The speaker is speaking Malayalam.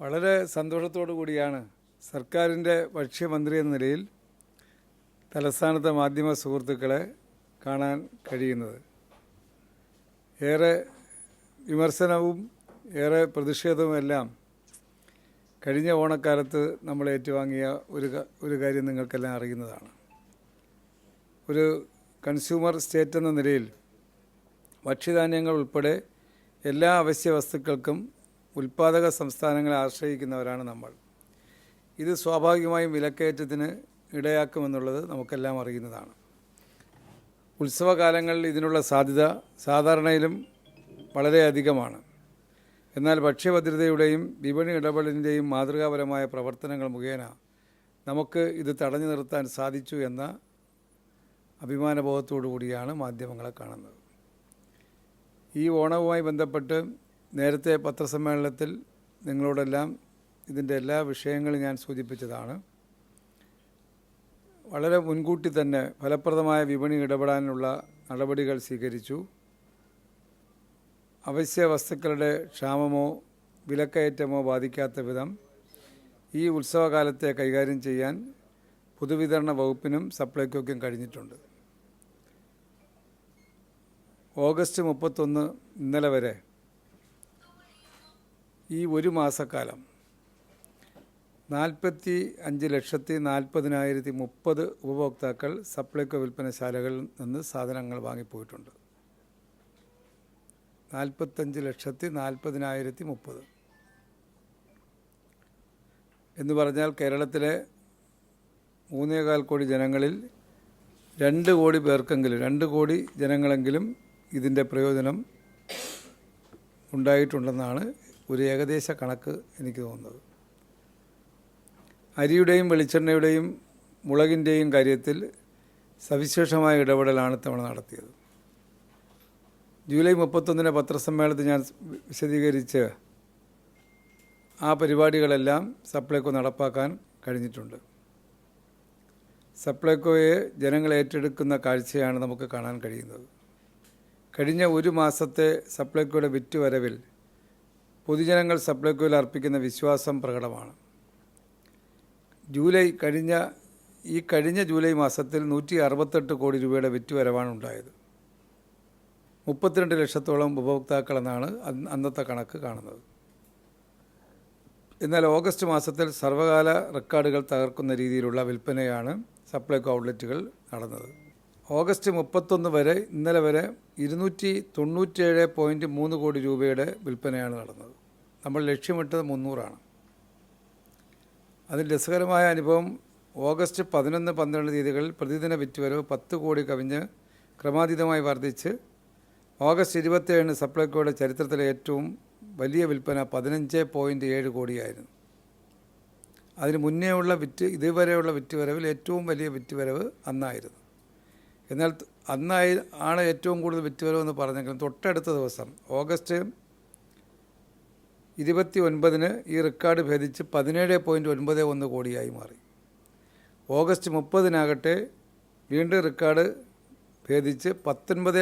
വളരെ സന്തോഷത്തോടു കൂടിയാണ് സർക്കാരിന്റെ ഭക്ഷ്യമന്ത്രി എന്ന നിലയിൽ തലസ്ഥാനത്തെ മാധ്യമ സുഹൃത്തുക്കളെ കാണാൻ കഴിയുന്നത്. ഏറെ വിമർശനവും ഏറെ പ്രതിഷേധവുമെല്ലാം കഴിഞ്ഞ ഓണക്കാലത്ത് നമ്മൾ ഏറ്റുവാങ്ങിയ ഒരു ഒരു കാര്യം നിങ്ങൾക്കെല്ലാം അറിയുന്നതാണ്. ഒരു കൺസ്യൂമർ സ്റ്റേറ്റ് എന്ന നിലയിൽ ഭക്ഷ്യധാന്യങ്ങൾ ഉൾപ്പെടെ എല്ലാ അവശ്യ വസ്തുക്കൾക്കും ഉൽപ്പാദക സംസ്ഥാനങ്ങളെ ആശ്രയിക്കുന്നവരാണ് നമ്മൾ. ഇത് സ്വാഭാവികമായും വിലക്കയറ്റത്തിന് ഇടയാക്കുമെന്നുള്ളത് നമുക്കെല്ലാം അറിയുന്നതാണ്. ഉത്സവകാലങ്ങളിൽ ഇതിനുള്ള സാധ്യത സാധാരണയിലും വളരെയധികമാണ് എന്നാൽ ഭക്ഷ്യഭദ്രതയുടെയും വിപണി ഇടപെടലിന്റെയും മാതൃകാപരമായ പ്രവർത്തനങ്ങൾ മുഖേന നമുക്ക് ഇത് തടഞ്ഞു നിർത്താൻ സാധിച്ചു എന്ന അഭിമാനബോധത്തോടു കൂടിയാണ് മാധ്യമങ്ങളെ കാണുന്നത്. ഈ ഓണവുമായി ബന്ധപ്പെട്ട് നേരത്തെ പത്രസമ്മേളനത്തിൽ നിങ്ങളോടെല്ലാം ഇതിന്റെ എല്ലാ വിഷയങ്ങളും ഞാൻ സൂചിപ്പിച്ചതാണ്. വളരെ മുൻകൂട്ടി തന്നെ ഫലപ്രദമായ വിപണി ഇടപെടാനുള്ള നടപടികൾ സ്വീകരിച്ചു. അവശ്യ വസ്തുക്കളുടെ ക്ഷാമമോ വിലക്കയറ്റമോ ബാധിക്കാത്ത വിധം ഈ ഉത്സവകാലത്തെ കൈകാര്യം ചെയ്യാൻ പൊതുവിതരണ വകുപ്പിനും സപ്ലൈകോയ്ക്കും കഴിഞ്ഞിട്ടുണ്ട്. ഓഗസ്റ്റ് മുപ്പത്തൊന്ന് ഇന്നലെ വരെ ഈ ഒരു മാസക്കാലം നാൽപ്പത്തി അഞ്ച് ലക്ഷത്തി നാൽപ്പതിനായിരത്തി മുപ്പത് ഉപഭോക്താക്കൾ സപ്ലൈകോ വിൽപ്പനശാലകളിൽ നിന്ന് സാധനങ്ങൾ വാങ്ങിപ്പോയിട്ടുണ്ട്. നാൽപ്പത്തഞ്ച് ലക്ഷത്തി നാൽപ്പതിനായിരത്തി മുപ്പത്. എന്ന് പറഞ്ഞാൽ കേരളത്തിലെ മൂന്നേകാൽ കോടി ജനങ്ങളിൽ രണ്ട് കോടി പേർക്കെങ്കിലും രണ്ട് കോടി ജനങ്ങളെങ്കിലും ഇതിന്റെ പ്രയോജനം ഉണ്ടായിട്ടുണ്ടെന്നാണ് ഒരു ഏകദേശ കണക്ക് എനിക്ക് തോന്നുന്നത്. അരിയുടെയും വെളിച്ചെണ്ണയുടെയും മുളകിന്റെയും കാര്യത്തിൽ സവിശേഷമായ ഇടപെടലാണ് തവണ നടത്തിയത്. ജൂലൈ മുപ്പത്തൊന്നിന് പത്രസമ്മേളനത്തിൽ ഞാൻ വിശദീകരിച്ച് ആ പരിപാടികളെല്ലാം സപ്ലൈകോ നടപ്പാക്കാൻ കഴിഞ്ഞിട്ടുണ്ട്. സപ്ലൈകോയെ ജനങ്ങൾ ഏറ്റെടുക്കുന്ന കാഴ്ചയാണ് നമുക്ക് കാണാൻ കഴിയുന്നത്. കഴിഞ്ഞ ഒരു മാസത്തെ സപ്ലൈകോയുടെ വിറ്റുവരവിൽ പൊതുജനങ്ങൾ സപ്ലൈകോയിൽ അർപ്പിക്കുന്ന വിശ്വാസം പ്രകടമാണ്. ജൂലൈ കഴിഞ്ഞ ഈ കഴിഞ്ഞ ജൂലൈ മാസത്തിൽ നൂറ്റി അറുപത്തെട്ട് കോടി രൂപയുടെ വിറ്റുവരവാണ് ഉണ്ടായത്. മുപ്പത്തിരണ്ട് ലക്ഷത്തോളം ഉപഭോക്താക്കളെന്നാണ് അന്നത്തെ കണക്ക് കാണുന്നത്. എന്നാൽ ഓഗസ്റ്റ് മാസത്തിൽ സർവകാല റെക്കോർഡുകൾ തകർക്കുന്ന രീതിയിലുള്ള വിൽപ്പനയാണ് സപ്ലൈകോ ഔട്ട്ലെറ്റുകൾ നടന്നത്. ഓഗസ്റ്റ് മുപ്പത്തൊന്ന് വരെ ഇന്നലെ വരെ ഇരുന്നൂറ്റി തൊണ്ണൂറ്റേഴ് പോയിന്റ് മൂന്ന് കോടി രൂപയുടെ വിൽപ്പനയാണ് നടന്നത്. നമ്മൾ ലക്ഷ്യമിട്ടത് മുന്നൂറാണ്. അതിൽ രസകരമായ അനുഭവം ഓഗസ്റ്റ് പതിനൊന്ന് പന്ത്രണ്ട് തീയതികളിൽ പ്രതിദിന വിറ്റുവരവ് പത്ത് കോടി കവിഞ്ഞ് ക്രമാതീതമായി വർദ്ധിച്ച് ഓഗസ്റ്റ് ഇരുപത്തേഴിന് സപ്ലൈകോയുടെ ചരിത്രത്തിലെ ഏറ്റവും വലിയ വിൽപ്പന പതിനഞ്ച് പോയിന്റ് ഏഴ് കോടിയായിരുന്നു. അതിന് മുന്നേയുള്ള വിറ്റ് ഇതുവരെയുള്ള വിറ്റുവരവിൽ ഏറ്റവും വലിയ വിറ്റുവരവ് അന്നായിരുന്നു. എന്നാൽ അന്നായി ആണ് ഏറ്റവും കൂടുതൽ വിറ്റുവരവ് എന്ന് പറഞ്ഞെങ്കിലും തൊട്ടടുത്ത ദിവസം ഓഗസ്റ്റ് ഇരുപത്തി ഒൻപതിന് ഈ റെക്കോർഡ് ഭേദിച്ച് പതിനേഴ് പോയിന്റ് ഒൻപത് ഒന്ന് കോടിയായി മാറി. ഓഗസ്റ്റ് മുപ്പതിനാകട്ടെ വീണ്ടും റെക്കോർഡ് ഭേദിച്ച് പത്തൊൻപത്